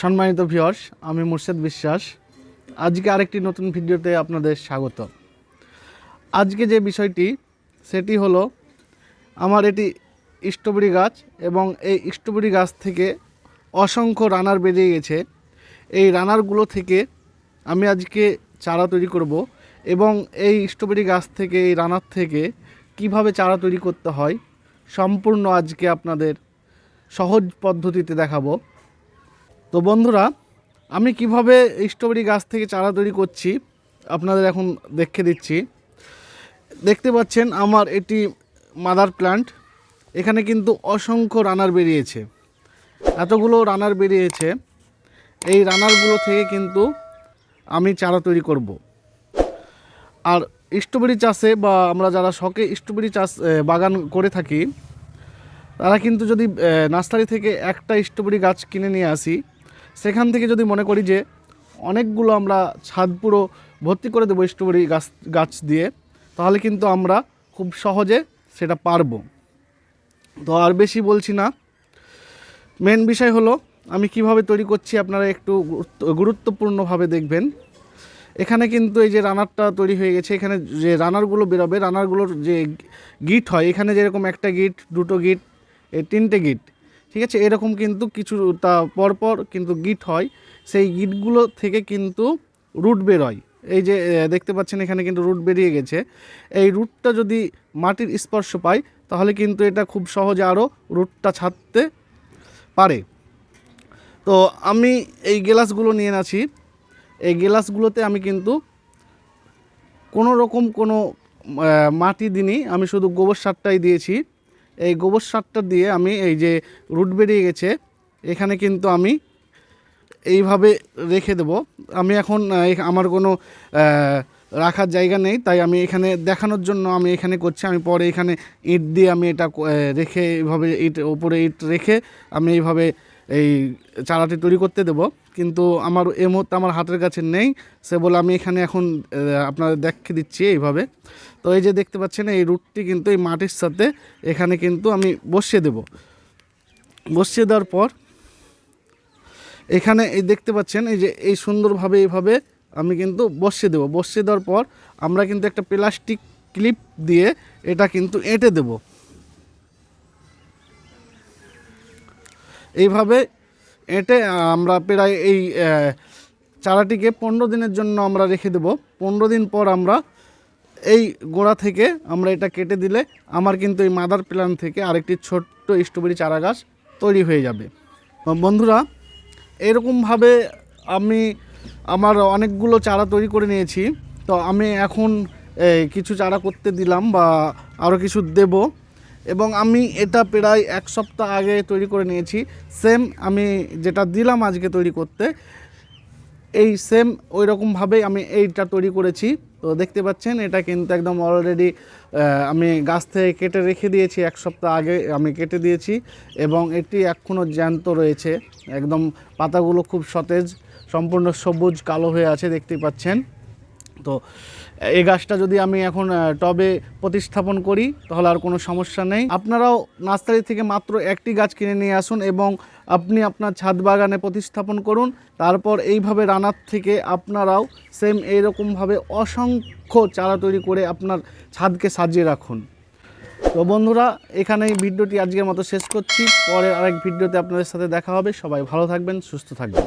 সম্মানিত ভিউয়ার্স আমি মুর্শেদ বিশ্বাস। আজকে আরেকটি নতুন ভিডিওতে আপনাদের স্বাগত। আজকে যে বিষয়টি, সেটি হলো আমার এটি স্ট্রবেরি গাছ এবং এই স্ট্রবেরি গাছ থেকে অসংখ্য রানার বেরিয়ে গেছে। এই রানারগুলো থেকে আমি আজকে চারা তৈরি করব এবং এই স্ট্রবেরি গাছ থেকে, এই রানার থেকে কীভাবে চারা তৈরি করতে হয়, সম্পূর্ণ আজকে আপনাদের সহজ পদ্ধতিতে দেখাবো। তো বন্ধুরা, আমি কীভাবে স্ট্রবেরি গাছ থেকে চারা তৈরি করছি, আপনাদের এখন দেখে দিচ্ছি। দেখতে পাচ্ছেন আমার এটি মাদার প্ল্যান্ট। এখানে কিন্তু অসংখ্য রানার বেরিয়েছে। এতগুলো রানার বেরিয়েছে। এই রানারগুলো থেকে কিন্তু আমি চারা তৈরি করব। আর স্ট্রবেরি চাষে বা আমরা যারা শখে স্ট্রবেরি চাষ বাগান করে থাকি, তারা কিন্তু যদি নার্সারি থেকে একটা স্ট্রবেরি গাছ কিনে নিয়ে আসি সেখান থেকে যদি মনে করি যে অনেকগুলো আমরা ছাদ পুরো ভর্তি করে দেবো স্ট্রবেরি গাছ গাছ দিয়ে, তাহলে কিন্তু আমরা খুব সহজে সেটা পারব। তো আর বেশি বলছি না। মেন বিষয় হলো, আমি কীভাবে তৈরি করছি আপনারা একটু গুরুত্বপূর্ণভাবে দেখবেন। এখানে কিন্তু এই যে রানারটা তৈরি হয়ে গেছে, এখানে যে রানারগুলো বেরোবে, রানারগুলোর যে গিট হয়, এখানে যেরকম একটা গিট, দুটো গিট এই তিনটে গিট ঠিক আছে? এরকম কিন্তু কিছু তা পরপর কিন্তু গিট হয়। সেই গিটগুলো থেকে কিন্তু রুট বেরোয়। এই যে দেখতে পাচ্ছেন এখানে কিন্তু রুট বেরিয়ে গেছে। এই রুটটা যদি মাটির স্পর্শ পায়, তাহলে কিন্তু এটা খুব সহজে আরও রুটটা ছাড়তে পারে। তো আমি এই গ্লাসগুলো নিয়ে আছি। এই গ্লাসগুলোতে আমি কিন্তু কোনো রকম কোনো মাটি দিনই আমি শুধু গোবর সারটাই দিয়েছি। এই গোবর সারটা দিয়ে আমি এই যে রুট বেরিয়ে গেছে, এখানে কিন্তু আমি এইভাবে রেখে দেব। আমি এখন আমার কোনো রাখার জায়গা নেই, তাই আমি এখানে দেখানোর জন্য আমি এখানে করছি। আমি পরে এখানে ইট দিয়ে আমি এটা রেখে এইভাবে ইট, ওপরে ইট রেখে আমি এইভাবে এই চারাটি তৈরি করতে দেব। কিন্তু আমার এই মুহূর্তে আমার হাতের কাছে নেই। সে বলে আমি এখানে এখন আপনাদের দেখে দিচ্ছি এইভাবে। তো এই যে দেখতে পাচ্ছেন, এই রুটটি কিন্তু এই মাটির সাথে এখানে কিন্তু আমি বসিয়ে দেব। বসিয়ে দেওয়ার পর এখানে এই দেখতে পাচ্ছেন, এই যে এই সুন্দরভাবে এইভাবে আমি কিন্তু বসিয়ে দেবো। বসিয়ে দেওয়ার পর আমরা কিন্তু একটা প্লাস্টিক ক্লিপ দিয়ে এটা কিন্তু এঁটে দেব। এইভাবে এঁটে আমরা প্রায় এই চারাটিকে পনেরো দিনের জন্য আমরা রেখে দেব। পনেরো দিন পর আমরা এই গোড়া থেকে আমরা এটা কেটে দিলে আমার কিন্তু এই মাদার প্ল্যান থেকে আরেকটি ছোট্ট স্ট্রবেরি চারা গাছ তৈরি হয়ে যাবে। বন্ধুরা, এরকমভাবে আমি আমার অনেকগুলো চারা তৈরি করে নিয়েছি। তো আমি এখন কিছু চারা করতে দিলাম বা আরও কিছু দেব। এবং আমি এটা প্রায় এক সপ্তাহ আগে তৈরি করে নিয়েছি। সেম আমি যেটা দিলাম আজকে তৈরি করতে, এই সেম ওই রকমভাবেই আমি এইটা তৈরি করেছি। তো দেখতে পাচ্ছেন, এটা কিন্তু একদম অলরেডি আমি গাছ থেকে কেটে রেখে দিয়েছি, এক সপ্তাহ আগে আমি কেটে দিয়েছি এবং এটি এখনও জ্যান্ত রয়েছে। একদম পাতাগুলো খুব সতেজ, সম্পূর্ণ সবুজ কালো হয়ে আছে, দেখতে পাচ্ছেন। তো এই গাছটা যদি আমি এখন টবে প্রতিস্থাপন করি, তাহলে আর কোনো সমস্যা নেই। আপনারাও নার্সারি থেকে মাত্র একটি গাছ কিনে নিয়ে আসুন এবং আপনি আপনার ছাদ বাগানে প্রতিস্থাপন করুন। তারপর এইভাবে রানার থেকে আপনারাও সেম এইরকমভাবে অসংখ্য চারা তৈরি করে আপনার ছাদকে সাজিয়ে রাখুন। তো বন্ধুরা, এখানেই ভিডিওটি আজকের মতো শেষ করছি। পরে আরেক ভিডিওতে আপনাদের সাথে দেখা হবে। সবাই ভালো থাকবেন, সুস্থ থাকবেন।